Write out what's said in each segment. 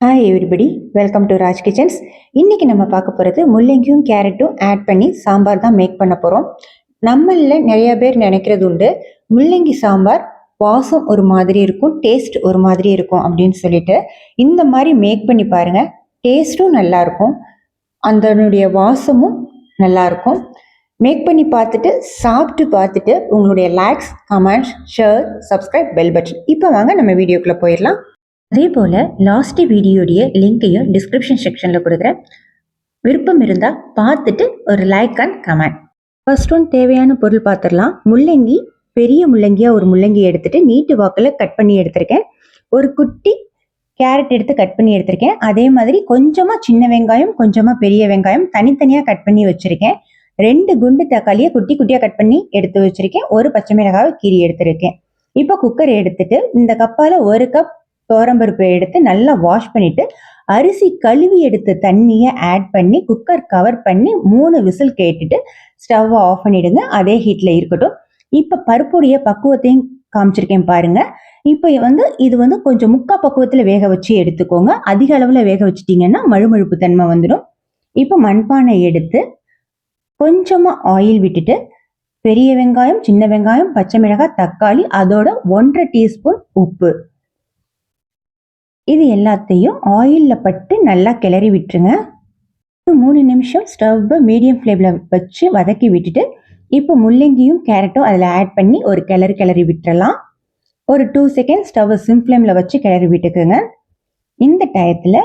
Hi everybody welcome to Raj kitchens இன்றைக்கி நம்ம பார்க்க போகிறது முள்ளங்கியும் கேரட்டும் ஆட் பண்ணி சாம்பார் தான் மேக் பண்ண போகிறோம் நம்மளில் நிறைய பேர் நினைக்கிறது உண்டு முள்ளங்கி சாம்பார் வாசம் ஒரு மாதிரி இருக்கும் டேஸ்ட் ஒரு மாதிரி இருக்கும் அப்படின்னு சொல்லிட்டு. இந்த மாதிரி மேக் பண்ணி பாருங்க டேஸ்ட்டும் நல்லாயிருக்கும் அதனுடைய வாசமும் நல்லாயிருக்கும் மேக் பண்ணி பார்த்துட்டு சாப்பிட்டு பார்த்துட்டு உங்களுடைய likes comments share subscribe bell button இப்போ வாங்க நம்ம வீடியோக்குள்ளே போயிடலாம். அதே போல் லாஸ்ட் வீடியோடைய லிங்கையும் டிஸ்கிரிப்ஷன் செக்ஷனில் கொடுக்குறேன். விருப்பம் இருந்தால் பார்த்துட்டு ஒரு like and comment first one தேவையான பொருள் பார்த்துடலாம். முள்ளங்கி பெரிய முள்ளங்கியாக ஒரு முள்ளங்கி எடுத்துட்டு நீட்டு வாக்கில் கட் பண்ணி எடுத்திருக்கேன். ஒரு குட்டி கேரட் எடுத்து கட் பண்ணி எடுத்திருக்கேன். அதே மாதிரி கொஞ்சமாக சின்ன வெங்காயம் கொஞ்சமாக பெரிய வெங்காயம் தனித்தனியாக கட் பண்ணி வச்சுருக்கேன். ரெண்டு குண்டு தக்காளியை குட்டி குட்டியாக கட் பண்ணி எடுத்து வச்சுருக்கேன். ஒரு பச்சை மிளகாவை கீரி எடுத்திருக்கேன். இப்போ குக்கர் எடுத்துட்டு இந்த கப்பால் ஒரு கப் துவரம்பருப்பை எடுத்து நல்லா வாஷ் பண்ணிட்டு அரிசி கழுவி எடுத்த தண்ணியை ஆட் பண்ணி குக்கர் கவர் பண்ணி மூணு விசில் கேட்டுட்டு ஸ்டவ்வை ஆஃப் பண்ணிடுங்க. அதே ஹீட்ல இருக்கட்டும். இப்போ பருப்புடைய பக்குவத்தையும் காமிச்சிருக்கேன் பாருங்க. இப்போ வந்து இது வந்து கொஞ்சம் முக்கா பக்குவத்தில் வேக வச்சு எடுத்துக்கோங்க. அதிக அளவில் வேக வச்சிட்டிங்கன்னா மழுமழுப்பு தன்மை வந்துடும். இப்போ மண்பானை எடுத்து கொஞ்சமாக ஆயில் விட்டுட்டு பெரிய வெங்காயம் சின்ன வெங்காயம் பச்சை மிளகாய் தக்காளி அதோட ஒன்றரை டீஸ்பூன் உப்பு. இது எல்லாத்தையும் ஆயிலில் பட்டு நல்லா கிளறி விட்டுருங்க. ஒரு மூணு நிமிஷம் ஸ்டவ்வை மீடியம் ஃப்ளேமில் வச்சு வதக்கி விட்டுட்டு இப்போ முள்ளங்கியும் கேரட்டும் அதில் ஆட் பண்ணி ஒரு கிளறி கிளறி விட்டுறலாம். ஒரு டூ செகண்ட் ஸ்டவ்வை சிம் ஃப்ளேமில் வச்சு கிளறி விட்டுக்குங்க. இந்த டயத்தில்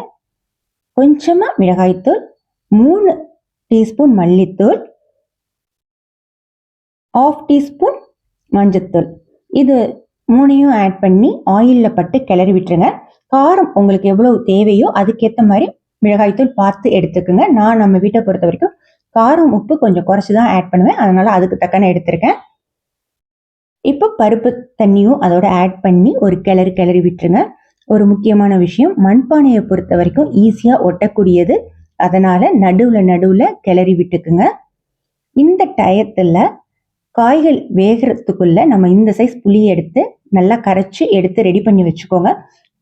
கொஞ்சமாக மிளகாய்த்தூள் மூணு டீஸ்பூன் மல்லித்தூள் ஆஃப் டீஸ்பூன் மஞ்சத்தூள். இது மூணையும் ஆட் பண்ணி ஆயிலில் பட்டு கிளறி விட்டுருங்க. காரம் உங்களுக்கு எவ்வளவு தேவையோ அதுக்கேற்ற மாதிரி மிளகாய்த்தூள் பார்த்து எடுத்துக்கோங்க. நான் நம்ம வீட்டை பொறுத்த வரைக்கும் காரம் உப்பு கொஞ்சம் குறைச்சி தான் ஆட் பண்ணுவேன். அதனால அதுக்கு தக்கன எடுத்திருக்கேன். இப்போ பருப்பு தண்ணியும் அதோட ஆட் பண்ணி ஒரு கிளறி கிளறி விட்டுருங்க. ஒரு முக்கியமான விஷயம் மண்பானையை பொறுத்த வரைக்கும் ஈஸியாக ஒட்டக்கூடியது. அதனால நடுவில் நடுவில் கிளறி விட்டுக்குங்க. இந்த டயத்தில் காய்கள் வேகிறதுக்குள்ள நம்ம இந்த சைஸ் புளி எடுத்து நல்லா கரைச்சி எடுத்து ரெடி பண்ணி வச்சுக்கோங்க.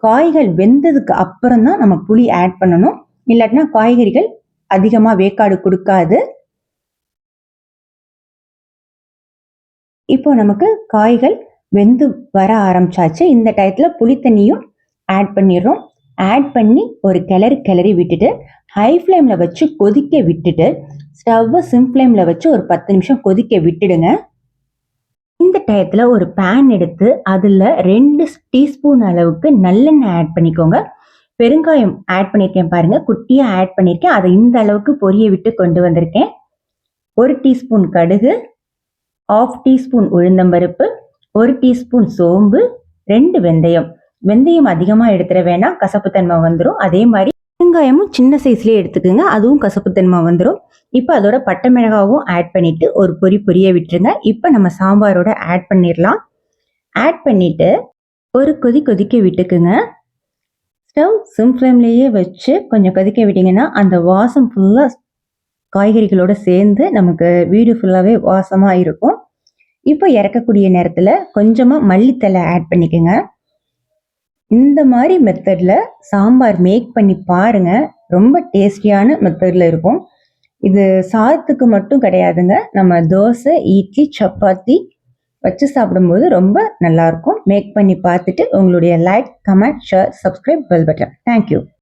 காய்கள் வெந்ததுக்கு அப்புறம் தான் நம்ம புளி ஆட் பண்ணணும். இல்லாட்டினா காய்கறிகள் அதிகமாக வேக்காடு கொடுக்காது. இப்போ நமக்கு காய்கள் வெந்து வர ஆரம்பிச்சாச்சு. இந்த டயத்தில் புளி தண்ணியும் ஆட் பண்ணிடுறோம். ஆட் பண்ணி ஒரு கிளறி கிளறி விட்டுட்டு ஹை ஃப்ளேமில் வச்சு கொதிக்க விட்டுட்டு ஸ்டவ்வை சிம் ஃப்ளேமில் வச்சு ஒரு பத்து நிமிஷம் கொதிக்க விட்டுடுங்க. இந்த டயத்தில் ஒரு பேன் எடுத்து அதில் ரெண்டு டீஸ்பூன் அளவுக்கு நல்லெண்ணெய் ஆட் பண்ணிக்கோங்க. பெருங்காயம் ஆட் பண்ணியிருக்கேன் பாருங்கள் குட்டியாக ஆட் பண்ணியிருக்கேன் அதை இந்த அளவுக்கு பொரிய விட்டு கொண்டு வந்திருக்கேன். ஒரு டீஸ்பூன் கடுகு ஆஃப் டீஸ்பூன் உளுந்தம்பருப்பு ஒரு டீஸ்பூன் சோம்பு ரெண்டு வெந்தயம். வெந்தயம் அதிகமாக எடுத்துட வேணாம். கசப்புத்தன்மை வந்துடும் அதே மாதிரி வெங்காயமும் சின்ன சைஸ்லேயே எடுத்துக்கோங்க. அதுவும் கசப்புத்தன்மை வந்துடும் இப்போ அதோட பட்டை மிளகாவும் ஆட் பண்ணிவிட்டு ஒரு பொரி பொரிய விட்டுருங்க. இப்போ நம்ம சாம்பாரோட ஆட் பண்ணிடலாம். ஆட் பண்ணிவிட்டு ஒரு கொதி கொதிக்க விட்டுக்குங்க. ஸ்டவ் சிம் ஃப்ளேம்லேயே வச்சு கொஞ்சம் கொதிக்க விட்டிங்கன்னா அந்த வாசம் ஃபுல்லாக காய்கறிகளோடு சேர்ந்து நமக்கு வீடு ஃபுல்லாகவே வாசமாக இருக்கும். இப்போ இறக்கக்கூடிய நேரத்தில் கொஞ்சமாக மல்லித்தலை ஆட் பண்ணிக்கோங்க. இந்த மாதிரி மெத்தடில் சாம்பார் மேக் பண்ணி பாருங்கள் ரொம்ப டேஸ்டியான மெத்தடில் இருக்கும். இது சாதத்துக்கு மட்டும் கிடையாதுங்க. நம்ம தோசை இட்லி சப்பாத்தி வச்சு சாப்பிடும்போது ரொம்ப நல்லாயிருக்கும் மேக் பண்ணி பார்த்துட்டு உங்களுடைய like comment share subscribe bell button thank you